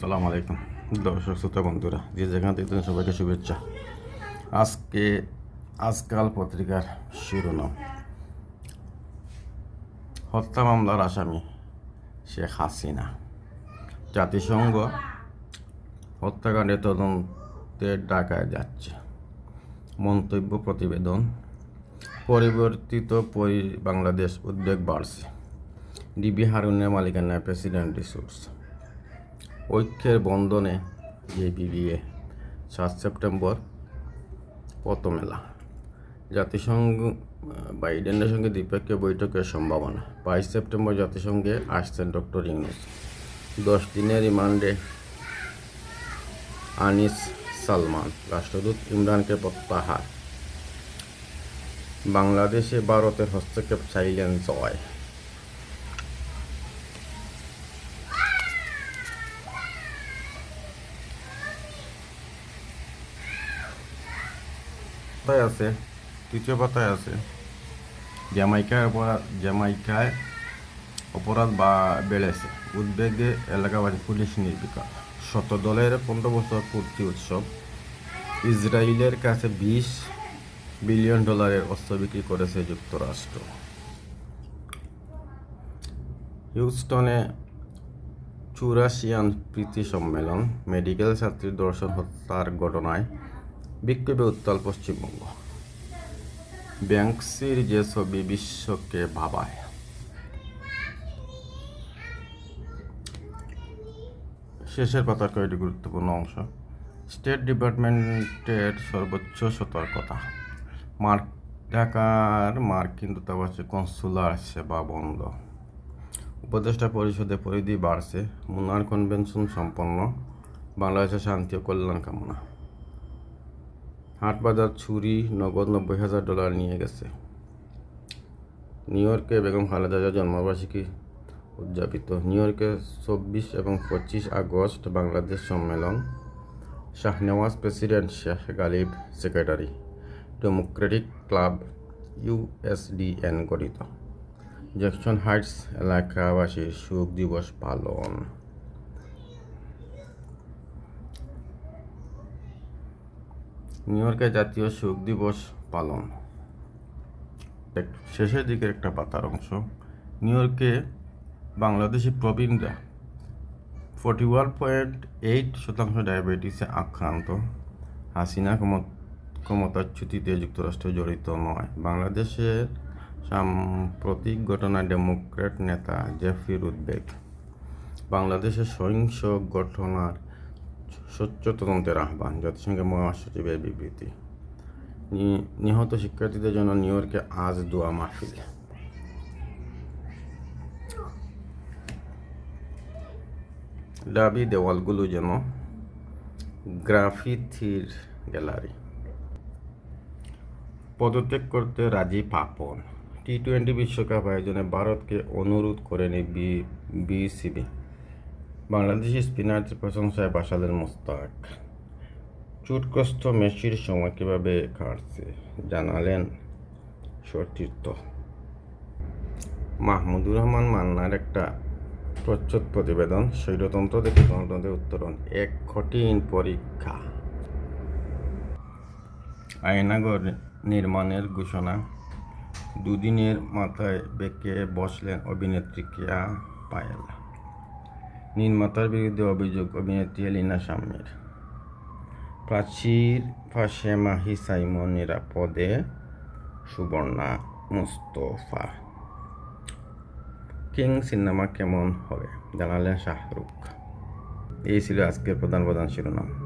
সালাম আলাইকুম। দর্শক, শ্রোতা, বন্ধুরা, যে যেখান থেকে সবাইকে শুভেচ্ছা। আজকে, আজকাল পত্রিকার শিরোনাম। হত্যা মামলার আসামি শেখ হাসিনা। জাতিসংঘ হত্যাকাণ্ডের তদন্তের ডাকায় যাচ্ছে। মন্তব্য প্রতিবেদন, পরিবর্তিত পরি, বাংলাদেশ উদ্বেগ বাড়ছে। ডিবি হারুনের মালিকানায় প্রেসিডেন্ট রিসোর্স। ঐক্যের বন্ধনে যে বিবিএ সাত সেপ্টেম্বর পতমেলা জাতিসংঘ আহ, বাইডেনের সঙ্গে দ্বিপক্ষীয় বৈঠকের সম্ভাবনা। বাইশ সেপ্টেম্বর জাতিসংঘে আসছেন ডক্টর ইউনুস। দশ দিনের রিমান্ডে আনিস সালমান রাষ্ট্রদূত ইমরানকে প্রত্যাহার। বাংলাদেশে ভারতের হস্তক্ষেপ চাইলেন জয় পাতায় আছে, তৃতীয় পাতায় আছে। জ্যামাইকায় অপরাধ জ্যামাইকায় অপরাধ বা বেড়েছে। উদ্বেগে এলাকাবাসী পুলিশ নির্বিকার। শত দলের পনেরো বছর পূর্তি উৎসব। ইসরায়েলের কাছে বিশ বিলিয়ন ডলারের অস্ত্র বিক্রি করেছে যুক্তরাষ্ট্র। হিউস্টনে চুরাশিয়ান প্রীতি সম্মেলন। মেডিকেল ছাত্রীর দর্শন হত্যার ঘটনায় বিক্ষোভে উত্তাল পশ্চিমবঙ্গ। ব্যাংকসির যে ছবি বিশ্বকে ভাবায়। শেষের পাতার কয়েকটি গুরুত্বপূর্ণ অংশ। স্টেট ডিপার্টমেন্টের সর্বোচ্চ সতর্কতা। মার্ক ঢাকার মার্কিন দূতাবাসে কনসুলার সেবা বন্ধ। উপদেষ্টা পরিষদে পরিধি বাড়ছে। মুনার কনভেনশন সম্পন্ন। বাংলাদেশের শান্তি ও কল্যাণ কামনা। হাটবাজার ছুরি নগদ নব্বই হাজার ডলার নিয়ে গেছে। নিউ ইয়র্কে বেগম খালেদা জন্মবার্ষিকী উদযাপিত। নিউ ইয়র্কে চব্বিশ এবং পঁচিশ আগস্ট বাংলাদেশ সম্মেলন। Shahnewaz president Sheikh Galib, secretary. Democratic Club USDN গঠিত। জ্যাকসন হাইটস এলাকাবাসীর শোক দিবস পালন। নিউ ইয়র্কে জাতীয় শোক দিবস পালন। শেষের দিকের একটা পাতার অংশ। নিউ ইয়র্কে বাংলাদেশি প্রবীণরা ফোর্টি ওয়ান পয়েন্ট এইট শতাংশ ডায়াবেটিসে আক্রান্ত। হাসিনা ক্ষম- ক্ষমতাচ্যুতিতে যুক্তরাষ্ট্র জড়িত নয়। বাংলাদেশের সাম্প্রতিক ঘটনায় ডেমোক্র্যাট নেতা জেফির উদ্বেগ বাংলাদেশের সহিংস ঘটনার স্বচ্ছ তদন্তের আহ্বান, জাতিসংঘের মহাসচিবের বিবৃতি। নিহত শিক্ষার্থীদের জন্য নিউ ইয়র্কে আজ দোয়া মাহফিল। দাবি, দেওয়ালগুলো যেন গ্রাফিথির গ্যালারি। পদত্যাগ করতে রাজি পাপন। টি টোয়েন্টি বিশ্বকাপ আয়োজনে ভারতকে অনুরোধ করেনি বিসিবি। বাংলাদেশি স্পিনারদের প্রশংসায় বাসালের মোস্তাক। চুটগ্রস্ত মেসির সময় কীভাবে কাটছে জানালেন সতীর্থ। মাহমুদুর রহমান মান্নার একটা প্রচ্ছদ প্রতিবেদন, স্বৈরতন্ত্র থেকে গণতন্ত্রের উত্তরণ, এক কঠিন পরীক্ষা। আয়নাগর নির্মাণের ঘোষণা, দুদিনের মাথায় বেঁকে বসলেন অভিনেত্রী কেয়া পায়েল। নির্মাতার বিরুদ্ধে অভিযোগ, অভিনেত্রী এলিনা সাম্যের প্রাচীর ফাঁসে মাহি সাইমন নিরাপদে সুবর্ণা মুস্তফা। কিং সিনেমা কেমন হবে? জানালেন শাহরুখ। এই ছিল আজকের প্রধান প্রধান শিরোনাম।